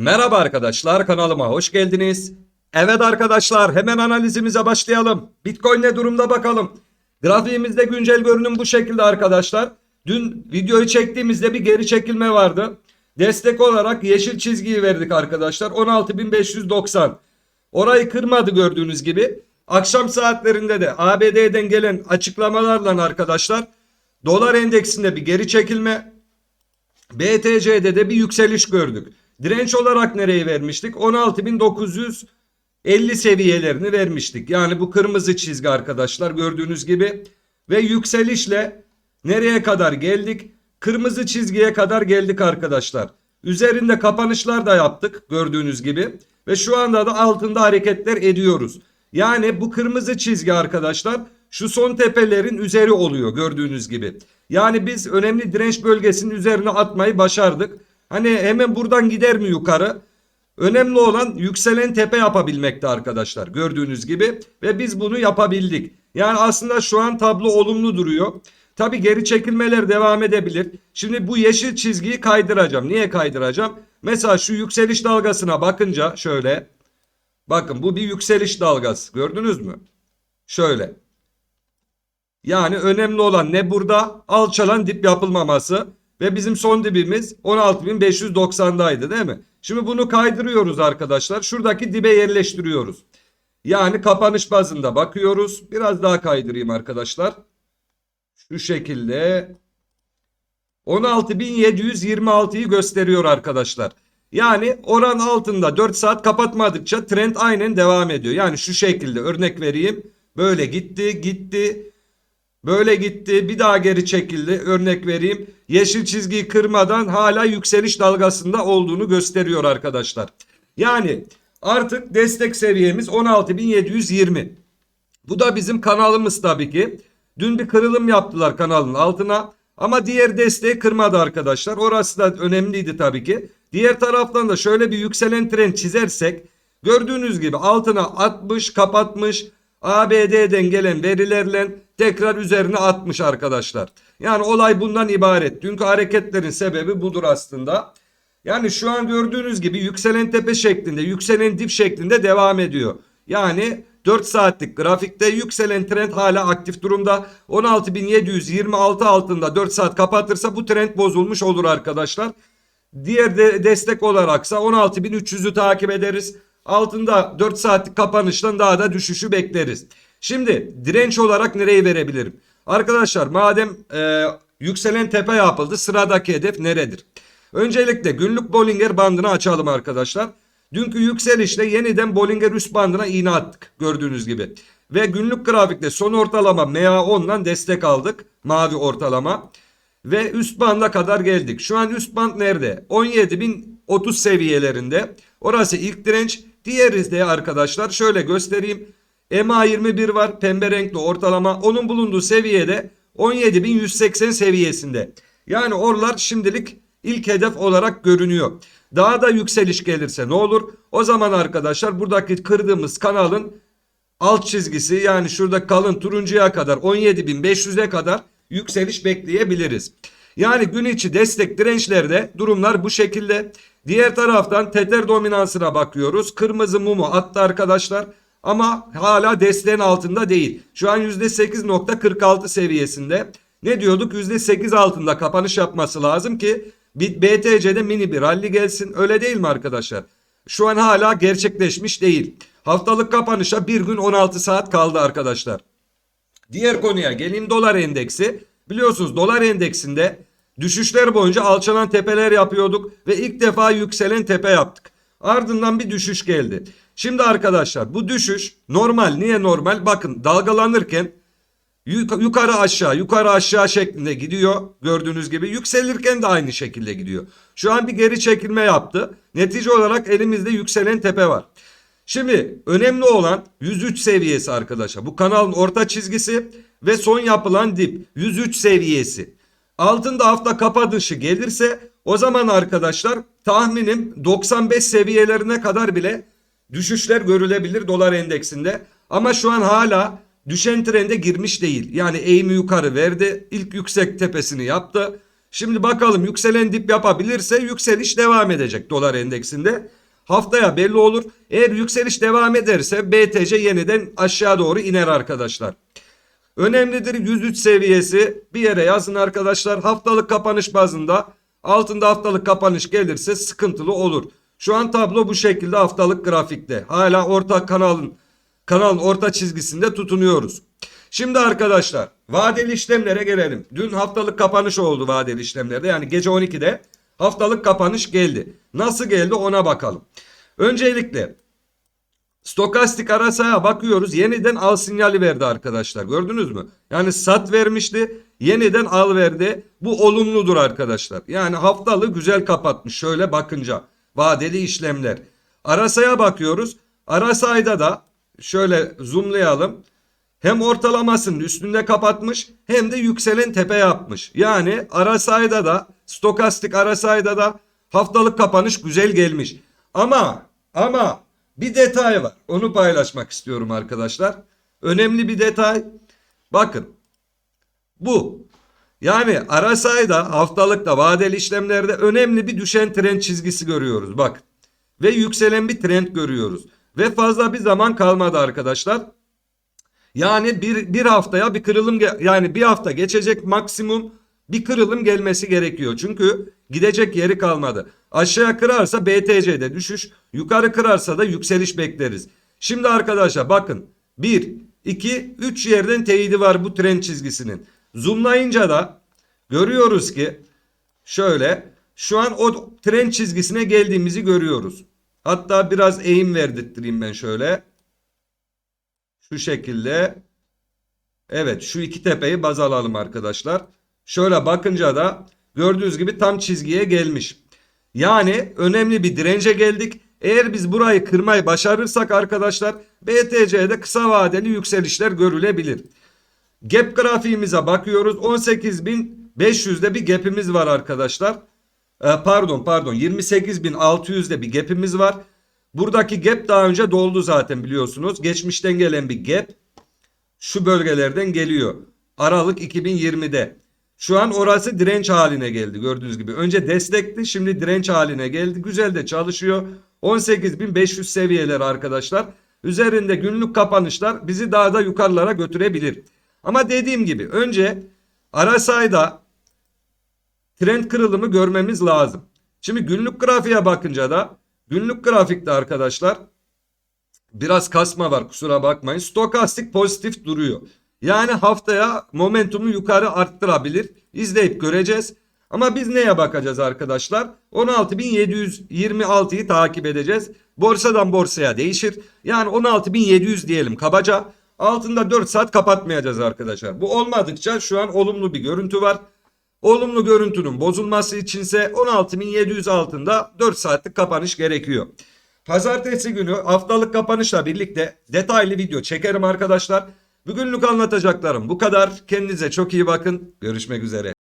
Merhaba arkadaşlar kanalıma hoş geldiniz. Evet arkadaşlar hemen analizimize başlayalım. Bitcoin ne durumda bakalım. Grafiğimizde güncel görünüm bu şekilde arkadaşlar. Dün videoyu çektiğimizde bir geri çekilme vardı. Destek olarak yeşil çizgiyi verdik arkadaşlar. 16.590. Orayı kırmadı gördüğünüz gibi. Akşam saatlerinde de ABD'den gelen açıklamalarla arkadaşlar dolar endeksinde bir geri çekilme BTC'de de bir yükseliş gördük. Direnç olarak nereyi vermiştik? 16.950 seviyelerini vermiştik. Yani bu kırmızı çizgi arkadaşlar gördüğünüz gibi. Ve yükselişle nereye kadar geldik? Kırmızı çizgiye kadar geldik arkadaşlar. Üzerinde kapanışlar da yaptık gördüğünüz gibi. Ve şu anda da altında hareketler ediyoruz. Yani bu kırmızı çizgi arkadaşlar şu son tepelerin üzeri oluyor gördüğünüz gibi. Yani biz önemli direnç bölgesinin üzerine atmayı başardık. Hani hemen buradan gider mi yukarı? Önemli olan yükselen tepe yapabilmekte arkadaşlar gördüğünüz gibi ve biz bunu yapabildik. Yani aslında şu an tablo olumlu duruyor. Tabi geri çekilmeler devam edebilir. Şimdi bu yeşil çizgiyi kaydıracağım. Niye kaydıracağım? Mesela şu yükseliş dalgasına bakınca şöyle. Bakın bu bir yükseliş dalgası gördünüz mü? Şöyle. Yani önemli olan ne burada? Alçalan dip yapılmaması. Ve bizim son dibimiz 16.590'daydı değil mi? Şimdi bunu kaydırıyoruz arkadaşlar. Şuradaki dibe yerleştiriyoruz. Yani kapanış bazında bakıyoruz. Biraz daha kaydırayım arkadaşlar. Şu şekilde 16.726'yı gösteriyor arkadaşlar. Yani oran altında 4 saat kapatmadıkça trend aynen devam ediyor. Yani şu şekilde örnek vereyim. Böyle gitti gitti. Böyle gitti bir daha geri çekildi örnek vereyim. Yeşil çizgiyi kırmadan hala yükseliş dalgasında olduğunu gösteriyor arkadaşlar. Yani artık destek seviyemiz 16.720. Bu da bizim kanalımız tabii ki. Dün bir kırılım yaptılar kanalın altına. Ama diğer desteği kırmadı arkadaşlar. Orası da önemliydi tabii ki. Diğer taraftan da şöyle bir yükselen trend çizersek gördüğünüz gibi altına 60 kapatmış. ABD'den gelen verilerle tekrar üzerine atmış arkadaşlar. Yani olay bundan ibaret. Dünkü hareketlerin sebebi budur aslında. Yani şu an gördüğünüz gibi yükselen tepe şeklinde, yükselen dip şeklinde devam ediyor. Yani 4 saatlik grafikte yükselen trend hala aktif durumda. 16.726 altında 4 saat kapatırsa bu trend bozulmuş olur arkadaşlar. Diğer de destek olaraksa 16.300'ü takip ederiz. Altında 4 saatlik kapanıştan daha da düşüşü bekleriz. Şimdi direnç olarak nereyi verebilirim? Arkadaşlar madem e, yükselen tepe yapıldı sıradaki hedef neredir? Öncelikle günlük Bollinger bandını açalım arkadaşlar. Dünkü yükselişle yeniden Bollinger üst bandına iğne attık gördüğünüz gibi. Ve günlük grafikte son ortalama MA10'dan destek aldık. Mavi ortalama. Ve üst banda kadar geldik. Şu an üst band nerede? 17.030 seviyelerinde. Orası ilk direnç. Diğeri de arkadaşlar şöyle göstereyim. MA21 var pembe renkli ortalama. Onun bulunduğu seviyede 17.180 seviyesinde. Yani oralar şimdilik ilk hedef olarak görünüyor. Daha da yükseliş gelirse ne olur? O zaman arkadaşlar buradaki kırdığımız kanalın alt çizgisi yani şurada kalın turuncuya kadar 17.500'e kadar yükseliş bekleyebiliriz. Yani gün içi destek dirençlerde durumlar bu şekilde. Diğer taraftan tether dominansına bakıyoruz. Kırmızı mumu attı arkadaşlar. Ama hala desteğin altında değil. Şu an %8.46 seviyesinde. Ne diyorduk? %8 altında kapanış yapması lazım ki BTC'de mini bir rally gelsin. Öyle değil mi arkadaşlar? Şu an hala gerçekleşmiş değil. Haftalık kapanışa bir gün 16 saat kaldı arkadaşlar. Diğer konuya geleyim dolar endeksi. Biliyorsunuz dolar endeksinde düşüşler boyunca alçalan tepeler yapıyorduk ve ilk defa yükselen tepe yaptık. Ardından bir düşüş geldi. Şimdi arkadaşlar bu düşüş normal. Niye normal? Bakın dalgalanırken yukarı aşağı yukarı aşağı şeklinde gidiyor. Gördüğünüz gibi yükselirken de aynı şekilde gidiyor. Şu an bir geri çekilme yaptı. Netice olarak elimizde yükselen tepe var. Şimdi önemli olan 103 seviyesi arkadaşlar. Bu kanalın orta çizgisi ve son yapılan dip 103 seviyesi. Altında hafta kapatışı gelirse o zaman arkadaşlar tahminim 95 seviyelerine kadar bile düşüşler görülebilir dolar endeksinde. Ama şu an hala düşen trende girmiş değil. Yani eğimi yukarı verdi. İlk yüksek tepesini yaptı. Şimdi bakalım yükselen dip yapabilirse yükseliş devam edecek dolar endeksinde. Haftaya belli olur. Eğer yükseliş devam ederse BTC yeniden aşağı doğru iner arkadaşlar. Önemlidir 103 seviyesi bir yere yazın arkadaşlar. Haftalık kapanış bazında altında haftalık kapanış gelirse sıkıntılı olur. Şu an tablo bu şekilde haftalık grafikte. Hala orta kanalın kanalın orta çizgisinde tutunuyoruz. Şimdi arkadaşlar vadeli işlemlere gelelim. Dün haftalık kapanış oldu vadeli işlemlerde. Yani gece 12'de haftalık kapanış geldi. Nasıl geldi ona bakalım. Öncelikle Stokastik arasaya bakıyoruz. Yeniden al sinyali verdi arkadaşlar. Gördünüz mü? Yani sat vermişti. Yeniden al verdi. Bu olumludur arkadaşlar. Yani haftalı güzel kapatmış. Şöyle bakınca. Vadeli işlemler. Arasaya bakıyoruz. Arasayda da şöyle zoomlayalım. Hem ortalamasının üstünde kapatmış hem de yükselen tepe yapmış. Yani arasayda da stokastik arasayda da haftalık kapanış güzel gelmiş. Ama ama bir detay var. Onu paylaşmak istiyorum arkadaşlar. Önemli bir detay. Bakın. Bu. Yani arasayda haftalıkta vadeli işlemlerde önemli bir düşen trend çizgisi görüyoruz. Bak. Ve yükselen bir trend görüyoruz. Ve fazla bir zaman kalmadı arkadaşlar. Yani bir, bir haftaya bir kırılım yani bir hafta geçecek maksimum bir kırılım gelmesi gerekiyor. Çünkü gidecek yeri kalmadı. Aşağı kırarsa BTC'de düşüş, yukarı kırarsa da yükseliş bekleriz. Şimdi arkadaşlar bakın 1, 2, 3 yerden teyidi var bu trend çizgisinin. Zoomlayınca da görüyoruz ki şöyle şu an o trend çizgisine geldiğimizi görüyoruz. Hatta biraz eğim verdirttireyim ben şöyle. Şu şekilde. Evet şu iki tepeyi baz alalım arkadaşlar. Şöyle bakınca da gördüğünüz gibi tam çizgiye gelmiş. Yani önemli bir dirence geldik. Eğer biz burayı kırmayı başarırsak arkadaşlar BTC'de kısa vadeli yükselişler görülebilir. Gap grafiğimize bakıyoruz. 18.500'de bir gap'imiz var arkadaşlar. Ee, pardon pardon 28.600'de bir gap'imiz var. Buradaki gap daha önce doldu zaten biliyorsunuz. Geçmişten gelen bir gap şu bölgelerden geliyor. Aralık 2020'de. Şu an orası direnç haline geldi gördüğünüz gibi. Önce destekti şimdi direnç haline geldi. Güzel de çalışıyor. 18.500 seviyeler arkadaşlar. Üzerinde günlük kapanışlar bizi daha da yukarılara götürebilir. Ama dediğim gibi önce Arasay'da trend kırılımı görmemiz lazım. Şimdi günlük grafiğe bakınca da günlük grafikte arkadaşlar biraz kasma var kusura bakmayın. Stokastik pozitif duruyor. Yani haftaya momentumu yukarı arttırabilir. İzleyip göreceğiz. Ama biz neye bakacağız arkadaşlar? 16.726'yı takip edeceğiz. Borsadan borsaya değişir. Yani 16.700 diyelim kabaca. Altında 4 saat kapatmayacağız arkadaşlar. Bu olmadıkça şu an olumlu bir görüntü var. Olumlu görüntünün bozulması içinse 16.700 altında 4 saatlik kapanış gerekiyor. Pazartesi günü haftalık kapanışla birlikte detaylı video çekerim arkadaşlar. Bugünlük anlatacaklarım bu kadar. Kendinize çok iyi bakın. Görüşmek üzere.